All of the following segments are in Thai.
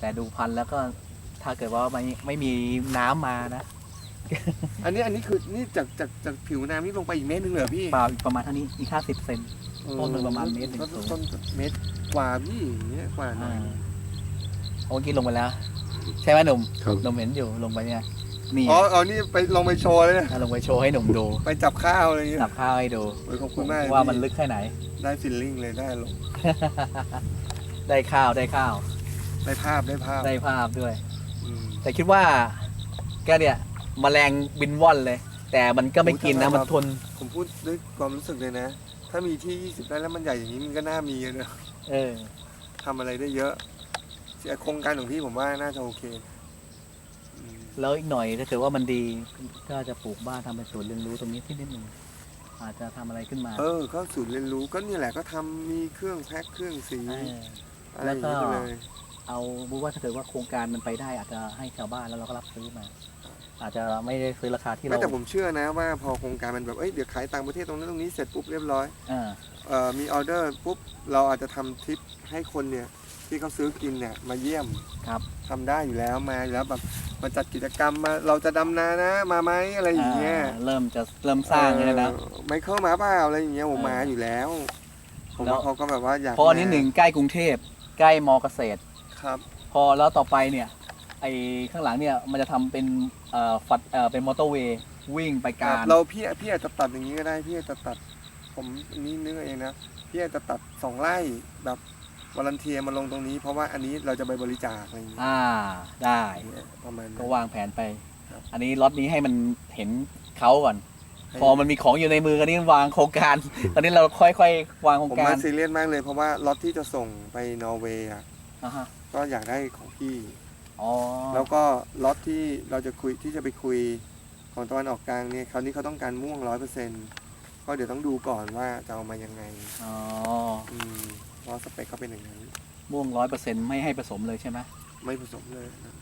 แต่ดูพันธุ์แล้วก็ถ้าเกิดว่าไม่ไม่มีน้ำมานะอันนี้อันนี้คือนี่จากจากจากผิวน้ำนี่ลงไปอีกเมตรหนึงเหรอพี่เปล่าอีกประมาณเท่านี้อีกห้าสิบเซน ต้นหนึ่งประมาณเมตรหนึ่งก็สูงต้นเมตรกว่าพี่อย่างเนี้ยกว่าหน่อยเมื่อกี้ลงไปแล้ว ใช่ไหมหนุ่มครับ หนุ่มเห็นอยู่ลงไปเนี่ยนี่อ๋ออ๋อนี่ไปลงไปโชว์เลยนะลงไปโชว์ให้หนุ่มดูไปจับข้าวอะไรอย่างเงี้ยจับข้าวให้ดูโอ้ยขอบคุณมากว่าพี่มันลึกแค่ไหน ได้ฟิลลิ่งเลยได้ลง ได้ข้าวได้ข้าว ได้ภาพได้ภาพได้ภาพด้วย อืม แต่คิดว่าก็เนี่ยแมลงบินว่อนเลย แต่มันก็ไม่กินนะโอ้ยมันทน ผมพูดด้วยความรู้สึกเลยนะ ถ้ามีที่ 20ไร่แล้วมันใหญ่อย่างนี้มันก็น่ามีอะเนอะเออ ทำอะไรได้เยอะเสียโครงการของพี่ผมว่าน่าจะโอเคอืมแล้วอีกหน่อยถ้าเกิดว่ามันดีก็จะปลูกบ้านทำเป็นศูนย์เรียนรู้ตรงนี้ที่นิดหนึ่งอาจจะทำอะไรขึ้นมาเออก็ศูนย์เรียนรู้ก็เนี่ยแหละก็ทำมีเครื่องแพ็คเครื่องสีเออ อะไรอย่างนี้ไปเลย เอาบูว่าถ้าเกิดว่าโครงการมันไปได้ อาจจะให้ชาวบ้านแล้วเราก็รับซื้อมา อาจจะไม่ได้ซื้อราคาที่ไม่เราแต่ผมเชื่อนะว่าพอโครงการมันแบบเอ้ยเดี๋ยวขายต่างประเทศตรงนั้นตรงนี้เสร็จปุ๊บเรียบร้อยอ่าเอ่อมีออเดอร์ปุ๊บเราอาจจะทำทริปให้คนเนี่ยที่เขาซื้อกินเนี่ยมาเยี่ยมครับทำได้อยู่แล้วมาอยู่แล้วแบบมาจัดกิจกรรมมาเราจะดำนานะมาไหมอะไรอย่างเงี้ย อ่าเริ่มจะเริ่มสร้างเลยนะไมเคิลมาเปล่าอะไรอย่างเงี้ยผมเออมาอยู่แล้ว ผมแล้ว ว่าเขาก็แบบว่าอยากเพราะอันนี้มาหนึ่งใกล้กรุงเทพใกล้มอเกษตร ครับพอแล้วต่อไปเนี่ยไอ้ข้างหลังเนี่ยมันจะทำเป็นเอ่อฟัดเอ่อเป็นมอเตอร์เวย์วิ่งไปคการรับเราพี่พี่อาจจะตัดอย่างนี้ก็ได้พี่อาจจะตัด ผมนี่นึกเองนะพี่อาจจะตัดสองไร่แบบวอลันเทียมาลงตรงนี้ เพราะว่าอันนี้เราจะไปบริจาคอะไรอย่างเงี้ยอ่าได้ ประมาณก็นั้นวางแผนไป ครับ อันนี้ล็อตนี้ให้มันเห็นเขาก่อนให้พอมันมีของอยู่ในมือกันนี้วางโครงการ ตอนนี้เราค่อยๆวางโครงผมกามารซีเรียสมากเลยเพราะว่าล็อตที่จะส่งไปนอร์เวย์อะอ่าฮะ ก็อยากได้ของพี่ อ๋อแล้วก็ล็อตที่เราจะคุยที่จะไปคุยของตะวันออกกลางเนี่ยคราวนี้เขาต้องการม่วงร้อยเปอร์เซ็นต์ก็เดี๋ยวต้องดูก่อนว่าจะเอามายังไงอ๋ออืมเพราะสเปคเขาเป็นอย่างนั้น ม่วงร้อยเปอร์เซ็นต์ไม่ให้ผสมเลยใช่ไหมไม่ผสมเลยนะ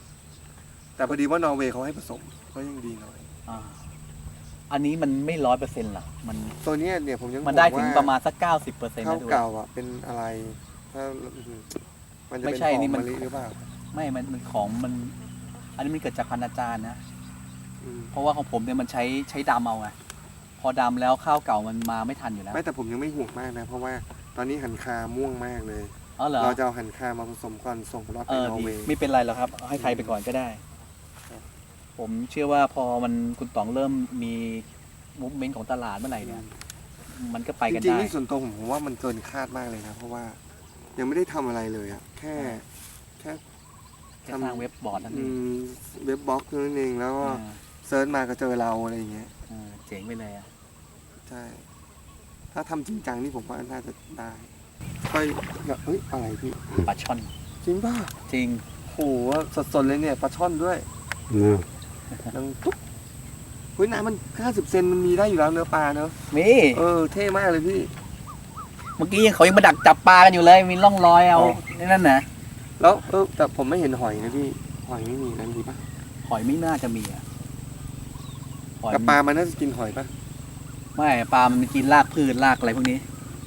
แต่พอดีว่านอร์เวย์เขาให้ผสมก็ยังดีหน่อย อ่าอันนี้มันไม่ร้อยเปอร์เซ็นต์หรอมันตัวเนี้ยเนี่ยผมยังมันได้ห่วถึงว่ประมาณสักเก้าสิบเปอร์เซ็นต์ข้าวนะดูเก่าอะเป็นอะไรถ้า มันจะไม่เป็นใช่หอนี่มมันมะลิหรือเปล่าไม่มันมันของมัน อันนี้มันเกิดจากพันอาจารย์นะ อืมเพราะว่าของผมเนี่ยมันใช้ใช้ดำเอาไงพอดำแล้วข้าวเก่ามันมาไม่ทันอยู่แล้วไม่แต่ผมยังไม่ห่วงมากนะ เพราะว่าตอนนี้หันคาม่วงมากเลย อ๋อเหรอเราจะเอาหันคามาผสมก่อนส่งรอดเอไปอนอร์ดีเวย์ ไม่เป็นไรหรอกครับเอาให้ใครไปก่อนก็ได้ ครับ ผมเชื่อว่าพอมันคุณต๋องเริ่มมีมูฟเมนต์ของตลาดเมื่อไหร่เนี่ย มันก็ไปจกันริงได้ๆนี่ส่วนตัวผมผมว่ามันเกินคาดมากเลยนะ เพราะว่า ยังไม่ได้ทำอะไรเลยอะแค่ แค่แค่สร้างเว็บบอร์ดนั่นเออืงมเว็บบล็อกนั่นเองแล้วก็อ่าเซิร์ชมาก็เจอเราอะไรอย่างเงี้ยอ่าเจ๋งไปเลยอะใช่ถ้าทำจริงจังนี่ผมว่าน่าจะได้ค่อยแบบเฮ้ยอะไรพี่ปลาช่อนจริงป่ะจริงโหสดๆเลยเนี่ยปลาช่อนด้วยนะดังปุ๊บเฮ้ยน้ำมัน 50 เซนมันมีได้อยู่แล้วเนื้อปลาเนอะมีเออเท่มากเลยพี่ เมื่อกี้ยังเขายังมาดักจับปลากันอยู่เลย มีร่องรอยเอาอ๋อนี่นั่นนะแล้วเออแต่ผมไม่เห็นหอยนะพี่หอยไม่มีนั่นดีป่ะหอยไม่น่าจะมีอะหอยแต่ปลามันน่าจะกินหอยป่ะไม่ปลามันกินรากพืชรากอะไรพวกนี้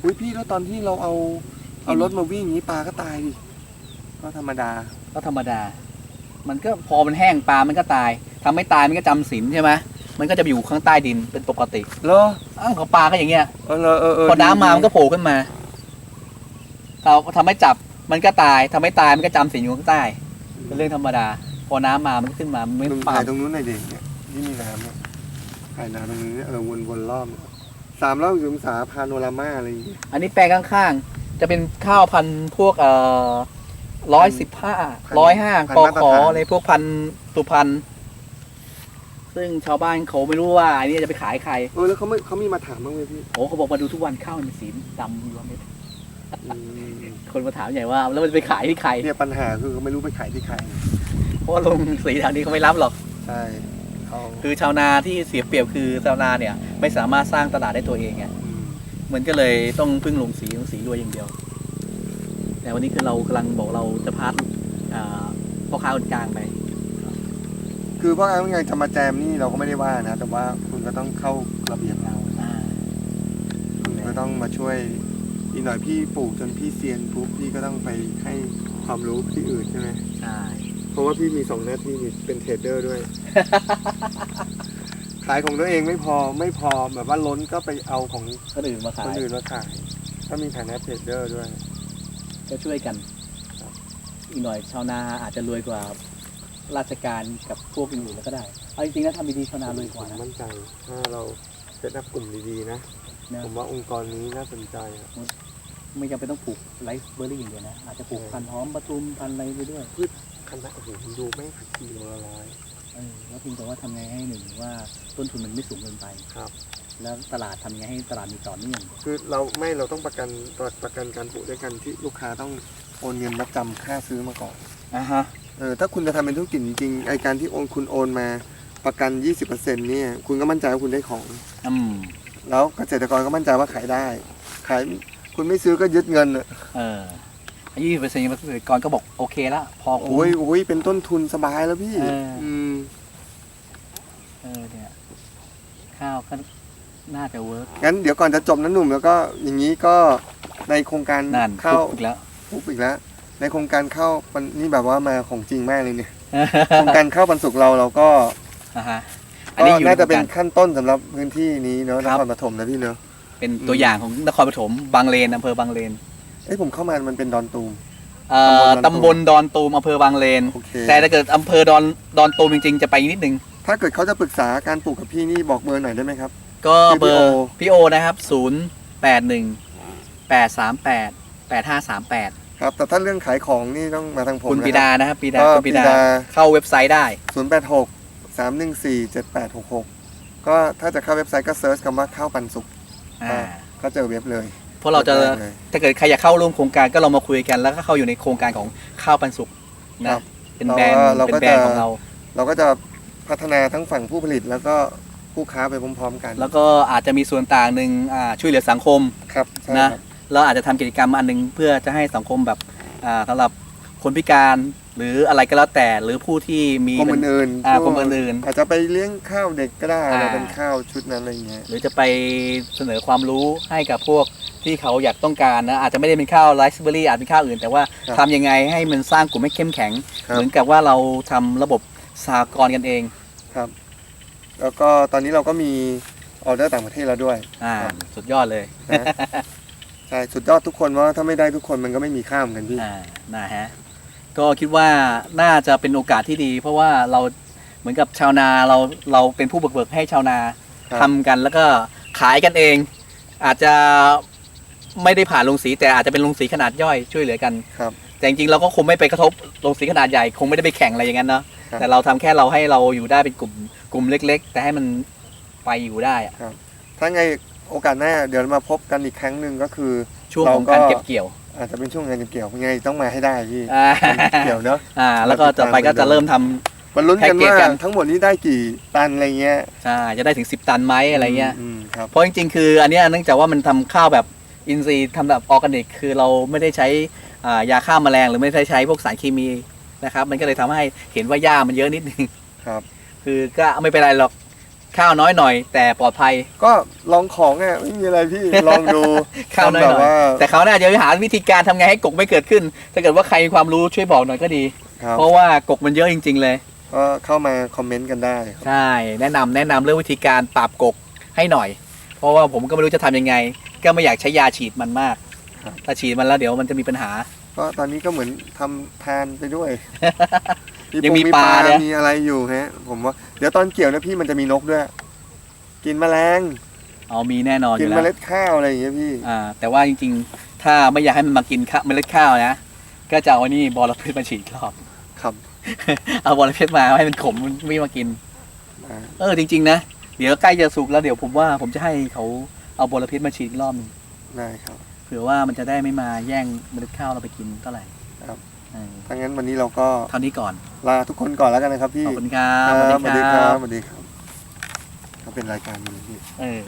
อุ้ยพี่แล้วตอนที่เราเอาเอารถมาวิ่งอย่างนี้ปลาก็ตายดิก็ธรรมดาก็ธรรมดา มันก็พอมันแห้งปลามันก็ตายทำไม่ตายมันก็จำศีลใช่ไหม มันก็จะไปอยู่ข้างใต้ดินเป็นปกติเหรออ้าวของปลาก็อย่างเงี้ยเออเหรอเออเออพอน้ำมาดีมันก็โผล่ขึ้นมาเราทำให้จับมันก็ตายทำให้ตายมันก็จำศีลอยู่ข้างใต้ เป็นเรื่องธรรมดา พอน้ำมามันก็ขึ้นมามันไม่ลุงปลาถ่ายตรงนู้นหน่อยเด็กเนี่ยที่มีน้ำเนี่ยถ่ายน้ำตรงนี้เนี่ยเออวนวนรอบเนี่ยสามร้อยองศาพาโนรามาอะไรอย่างเงี้ย อันนี้แปลงข้างๆ จะเป็นข้าวพันธุ์พวกเอ่อร้อยสิบห้าร้อยห้ากอขออะไรพวกพันธุ์สุพรรณ ซึ่งชาวบ้านเขาไม่รู้ว่าอันนี้จะไปขายใครเออแล้วเขาไม่เขามีมาถามบ้างไหมพี่โอ้เขาบอกมาดูทุกวันข้าวมันสีดำอยู่ว่าไม่อืมคนมาถามใหญ่ว่า แล้วมันจะไปขายที่ใครเนี่ยปัญหาคือเขาไม่รู้ไปขายที่ใครเพราะว่าลงสีทางนี้เขาไม่รับหรอก ใช่เขาคือชาวนาที่เสียเปรียบคือชาวนาเนี่ยไม่สามารถสร้างตลาดได้ตัวเองไงอืมมันก็เลยต้องพึ่งลงสีลงสีรวยอย่างเดียว แต่วันนี้คือเรากำลังบอกเราจะพาร์ทอ่าพ่อค้าคนกลางไป คือพ่อค้าคนกลางจะมาแจมนี่เราก็ไม่ได้ว่านะ แต่ว่าคุณก็ต้องเข้าระเบียบเราอ่าคุณก็ต้องมาช่วยอีกหน่อยพี่ปลูกจนพี่เซียนปุ๊บพี่ก็ต้องไปให้ความรู้ที่อื่นใช่ไหมใช่เพราะว่าพี่มีสองหน้าที่มีเป็นเทรดเดอร์ด้วย ขายของตัวเองไม่พอไม่พอแบบว่าล้นก็ไปเอาของคนอื่นมาคขานยอื่นมาขายก็มีฐานะเทรดเดอร์ด้วย ก็ช่วยกันครับอีกหน่อยชาวนาอาจจะรวยกว่า ราชการกับพวกอื่นๆแล้วก็ได้ เอาจริงๆแล้วทำดีๆชาวนารวยกว่าผมนะมั่นใจ ถ้าเราเซตอัพกลุ่มดีๆนะ นะผมว่าองค์กรนี้น่าสนใจอะไม่จำเป็นต้องปลูกไลฟ์เบอร์รี่อย่างเดียวนะ อาจจะปลูกพันธุ์หอมปทุมพันธุ์อะไรไปด้วยคณะโอ้โหผมดูแม่งขายกิโลละร้อยเออแล้วเพียงแต่ว่าทำไงให้หนึ่งว่าต้นทุนมันไม่สูงเกินไป ครับ แล้วตลาดทำไงให้ตลาดมีต่อเนื่องคือเราไม่เราต้องประกันประกันการปลูกด้วยกันที่ลูกค้าต้องโอนเงินมัดจำค่าซื้อมาก่อน อ่าฮะ เออถ้าคุณจะทำเป็นธุรกิจจริงๆไอการที่โอนคุณโอนมาประกัน 20%เนี่ยคุณก็มั่นใจว่าคุณได้ของ อืม แล้วเกษตรกรก็มั่นใจว่าขายได้ ขายคุณไม่ซื้อก็ยึดเงินอะเออยี่สิบเปอร์เซ็นต์เกษตรกรก็บอกโอเคแล้วพอคุ้ม โอ้ยโอ้ยเป็นต้นทุนสบายแล้วพี่เอออื มเออเนี่ยข้าวก็น่าจะเวิร์กงั้นเดี๋ยวก่อนจะจบนะหนุ่มแล้วก็อย่างนี้ก็ในโครงการนั่นเข้าปุ๊บอีกแล้วปุ๊บอีกแล้ว ในโครงการเข้านี่แบบว่ามาของจริงมากเลยเนี่ยโครงการเข้าปันสุกเราเราก็ฮะอันก็นี้น่าจะเป็นขั้นต้นสำหรับพื้นที่นี้เนอะนครปฐมนะพี่เนอะ เป็นตัวอย่างของนครปฐมบางเลนอำเภอบางเลนเอ้ยผมเข้ามามันเป็นดอนตูมตำตบลดอนตูมอำเภอบางเลนแต่ถ้าเกิดอำเภอดอนดอนตูมจริงๆ จะไปนิดนึง ถ้าเกิดเขาจะปรึกษาการปลูกกับพี่นี่บอกเบอร์หน่อยได้ไหมครับ ก็เบอร์พี่โอนะครับศูนย์แปดหนึ่งแปดสามแปดแปดห้าสามแปด ครับแต่ถ้าเรื่องขายของนี่ต้องมาทางผมคุณปีดานะครับปีดาก็คุณปีดาปีดาเข้าเว็บไซต์ได้ศูนย์แปดหกสามหนึ่งสี่เจ็ดแปดหกหกก็ถ้าจะเข้าเว็บไซต์ก็เซิร์ชคำว่าข้าวปันสุกอ่าก็เจอเว็บเลยเพราะเราจะว็บแกเลยถ้าเกิดใครอยากเข้าร่วมโครงการก็เรามาคุยกันแล้วก็เข้าอยู่ในโครงการของข้าวปันสุกครันะบเป็นแบรนด์เราก็เป็นแบรนด์จะของเรา เราก็จะพัฒนาทั้งฝั่งผู้ผลิตแล้วก็ผู้ค้าไปพร้อมๆกัน แล้วก็อาจจะมีส่วนต่างหนึ่งอ่าช่วยเหลือสังคมครับใช่นะครับ เราอาจจะทำกิจกรรมอันหนึง เพื่อจะให้สังคมแบบอ่าสำหรับคนพิการหรืออะไรก็แล้วแต่หรือผู้ที่มีกรมอื่นๆอ่าพวกรมอื่นอาจจะไปเลี้ยงข้าวเด็กก็ได้อะไรอ่าเป็นข้าวชุดนั้นอะไรเงี้ยหรือจะไปเสนอความรู้ให้กับพวกที่เขาอยากต้องการนะอาจจะไม่ได้เป็นข้าวไรซ์เบอรี่อาจเป็นข้าวอื่น แต่ว่าครับทำยังไงให้มันสร้างกลุ่มให้เข้มแข็งครับเหมือนกับว่าเราทำระบบสหกรณ์กันเองครับ แล้วก็ตอนนี้เราก็มีออเดอร์ต่างประเทศแล้วด้วยอ่าครับสุดยอดเลยนะ ใช่สุดยอดทุกคนว่าถ้าไม่ได้ทุกคนมันก็ไม่มีข้าวเหมือนกันพี่ อ่านะฮะก็คิดว่าน่าจะเป็นโอกาสที่ดี เพราะว่าเราเหมือนกับชาวนาเราเราเป็นผู้เบิกเบิกให้ชาวนาครับ ทำกันแล้วก็ขายกันเอง อาจจะไม่ได้ผ่านโรงสี แต่อาจจะเป็นโรงสีขนาดย่อยช่วยเหลือกัน ครับ แต่จริงๆเราก็คงไม่ไปกระทบโรงสีขนาดใหญ่คงไม่ได้ไปแข่งอะไรอย่างนั้นเนาะครับ แต่เราทำแค่เราให้เราอยู่ได้เป็นกลุ่มกลุ่มเล็ก ๆ แต่ให้มันไปอยู่ได้อะ ถ้าไง โอกาสหน้าเดี๋ยวมาพบกันอีกครั้งหนึ่งก็คือช่วงของการเราก็เก็บเกี่ยว อาจจะเป็นช่วงงานเกี่ยวยังไงต้องมาให้ได้พี่อ่า เกี่ยวเนาะอ่า แล้วก็ต่อไปก็จะเริ่มทำมาลุ้นกันแพ็กเกจว่ากัน ทั้งหมดนี้ได้กี่ตันอะไรเงี้ยใช่จะได้ถึง 10 ตันไหมอะไรเงี้ย มครับ เพราะจริงๆ คืออันเนี้ยเนื่องจากว่ามันทำข้าวแบบอินทรีย์ทำแบบออร์แกนิก คือเราไม่ได้ใช้อ่ายาฆ่าแมลงหรือไม่ได้ใช้พวกสารเคมีนะครับ มันก็เลยทำให้เห็นว่าหญ้ามันเยอะนิดนึงครับ คือก็ไม่เป็นไรหรอก ข้าวน้อยหน่อย แต่ปลอดภัยก็ลองของอะไม่มีอะไรพี่ ลองดูข้าวน้อยทำหน่อยแบบว่าแต่เขาวหน่าจะหาวิธีการทำไงให้กกไม่เกิดขึ้น ถ้าเกิดว่าใครมีความรู้ช่วยบอกหน่อยก็ดี ครับเพราะว่ากกมันเยอะจริง ๆ เลย ก็เข้ามาคอมเมนต์กันได้ครับ ใช่ แนะนำแนะนำเรื่องวิธีการปราบกกให้หน่อย เพราะว่าผมก็ไม่รู้จะทำยังไง ก็ไม่อยากใช้ยาฉีดมันมากถ้าฉีดมันแล้วเดี๋ยวมันจะมีปัญหา ก็ตอนนี้ก็เหมือนทำทานไปด้วย ยังมีปูปลาเนี่ย มีอะไรอยู่ฮะ ผมว่า เดี๋ยวตอนเกี่ยวนะพี่มันจะมีนกด้วย กินแมลงเอามีแน่นอนอกินยู่เมแล้วล็ดข้าวอะไรอย่างเงี้ยพี่ อ่า แต่ว่าจริงๆ ถ้าไม่อยากให้มันมากินข้าวเมล็ดข้าวนะ ก็จะเอาไอ้นี่บอระเพ็ดมาฉีดอีกรอบ ครับ เอาบอระเพ็ดมาให้มันขมมันไม่มากิน อ่า เออจริงๆนะ เดี๋ยวใกล้จะสุกแล้วเดี๋ยวผมว่าผมจะให้เขาเอาบอระเพ็ดมาฉีดอีกรอบหนึงได้ครับ เผื่อว่ามันจะได้ไม่มาแย่งเมล็ดข้าวเราไปกินเท่าไหร่ครับเออ ถ้างั้นวันนี้เราก็เท่านี้ก่อน ลาทุกคนก่อนแล้วกันนะครับพี่ ขอบคุณครัครับบสสวัวัสสดีดีคครัรับบสวัสดีครับ ก็เป็นรายการนี้พี่ เออ